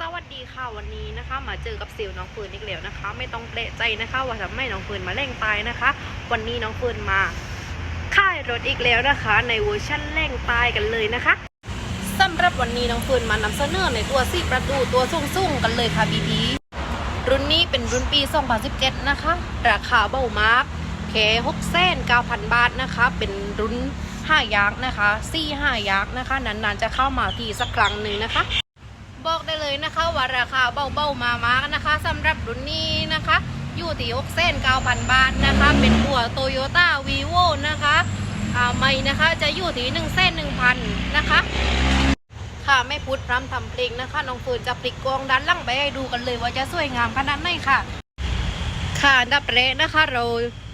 สวัสดีค่ะวันนี้นะคะ มาเจอกับซลล์น้องเฟิร์นอีกแล้วนะคะ ไม่ต้องเปลใจนะคะ ว่าทำไมน้องเฟิร์นมาเร่งตายนะคะ วันนี้น้องเฟิร์นมาค่ายรถอีกแล้วนะคะ ในเวอร์ชันเร่งตายกันเลยนะคะสำหรับวันนี้น้องเฟิร์นมานำเสนอในตัวสี่ประตูตัวสูงๆกันเลยค่ะบีบีรุ่นนี้เป็นรุ่นปี 2017 นะคะ ราคาเบามากแค่6แสน9,000 บาทนะคะ เป็นรุ่น5ยักษ์นะคะ4 5ยักษ์นะคะนานๆจะเข้ามาทีสักครั้งหนึ่งนะคะ บอกได้เลยนะคะว่าราคาเบาๆมามากนะคะสำหรับรุ่นนี้นะคะ อยู่ที่6เส้น9,000บาทนะคะ เป็นตัวโตโยต้าวีโวนะคะอ่าไม่นะคะจะอยู่ที่1เส้น1,000นนะคะค่ะไม่พูดรำทำเพลงนะคะน้องเฟิร์นจะพลิกกองด้านล่างไปให้ดูกันเลยว่าจะสวยงามขนาดไหนค่ะ ค่ะอันดับแรกนะคะ เรา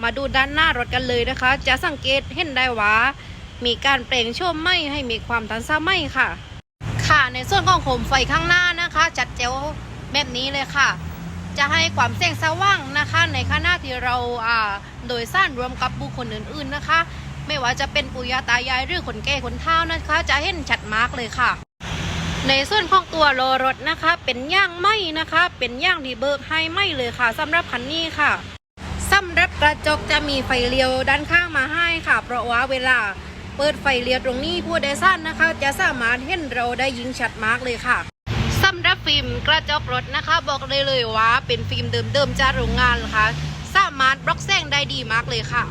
มาดูด้านหน้ารถกันเลยนะคะ จะสังเกตเห็นได้ว่ามีการเปล่งโฉมไหมให้มีความทันสมัยค่ะ ค่ะ ในส่วนของโคมไฟข้างหน้านะคะ จัดเจวแบบนี้เลยค่ะ จะให้ความแสงสว่างนะคะ ในขณะที่เราอ่าโดยสร้างรวมกับบุคคลอื่นๆนะคะ ไม่ว่าจะเป็นปู่ย่าตายายหรือคนแก่คนเฒ่านะคะ จะเห็นชัดมากเลยค่ะ ในส่วนของตัวโลรถนะคะ เป็นย่างไหมนะคะ เป็นย่างที่เบิกให้ไหมเลยค่ะสำหรับคันนี้ค่ะสำหรับกระจกจะมีไฟเลี้ยวด้านข้างมาให้ค่ะ เพราะว่าเวลา เปิดไฟเลี้ยวตรงนี้ผู้โดยสารนะคะ จะสามารถเห็นเราได้ยิงชัดมากเลยค่ะสำหรับฟิล์มกระจกรถนะคะ บอกเลยเลยว่าเป็นฟิล์มเดิมๆจากโรงงานค่ะสามารถบล็อกแสงได้ดีมากเลยค่ะ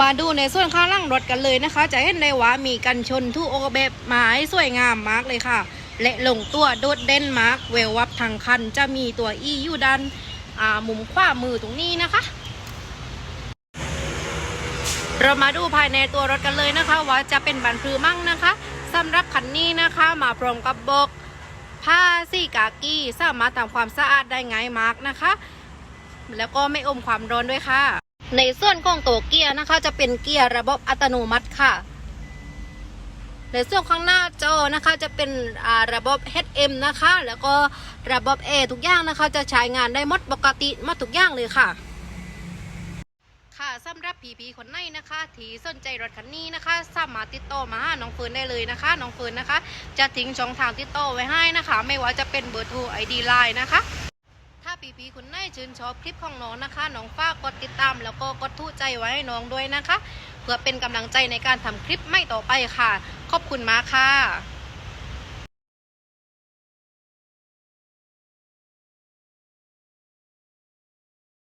มาดูในส่วนข้างล่างรถกันเลยนะคะ จะเห็นได้ว่ามีกันชนทุกออกแบบมาให้สวยงามมากเลยค่ะ และลงตัวโดดเด่นมากเวลวับทางคันจะมีตัวอีอยู่ด้านอ่ามุมขวามือตรงนี้นะคะ เรามาดูภายในตัวรถกันเลยนะคะ ว่าจะเป็นบันพรือมั่งนะคะสำหรับคันนี้นะคะมาพร้อมกับบอกผ้าสีกากีสามารถทำความสะอาดได้ง่ายมากนะคะ แล้วก็ไม่อมความร้อนด้วยค่ะ ในส่วนของตัวเกียร์นะคะจะเป็นเกียร์ระบบอัตโนมัติค่ะ ในส่วนข้างหน้าจอนะคะจะเป็นระบบ HM นะคะ แล้วก็ระบบ A ทุกอย่างนะคะจะใช้งานได้หมดปกติหมดทุกอย่างเลยค่ะ สำหรับผีผีคนไหนนะคะที่สนใจรถคันนี้นะคะ สามารถติดต่อมาหาน้องเฟิร์นได้เลยนะคะน้องเฟิร์นนะคะ จะทิ้งช่องทางติดต่อไว้ให้นะคะ ไม่ว่าจะเป็นเบอร์โทรไอดีไลน์นะคะถ้าผีผีคนไหนชื่นชอบคลิปของน้องนะคะ น้องฝ้ากกดติดตามแล้วก็กดทูใจไว้ให้น้องด้วยนะคะ เพื่อเป็นกำลังใจในการทำคลิปไม่ต่อไปค่ะ ขอบคุณมากค่ะ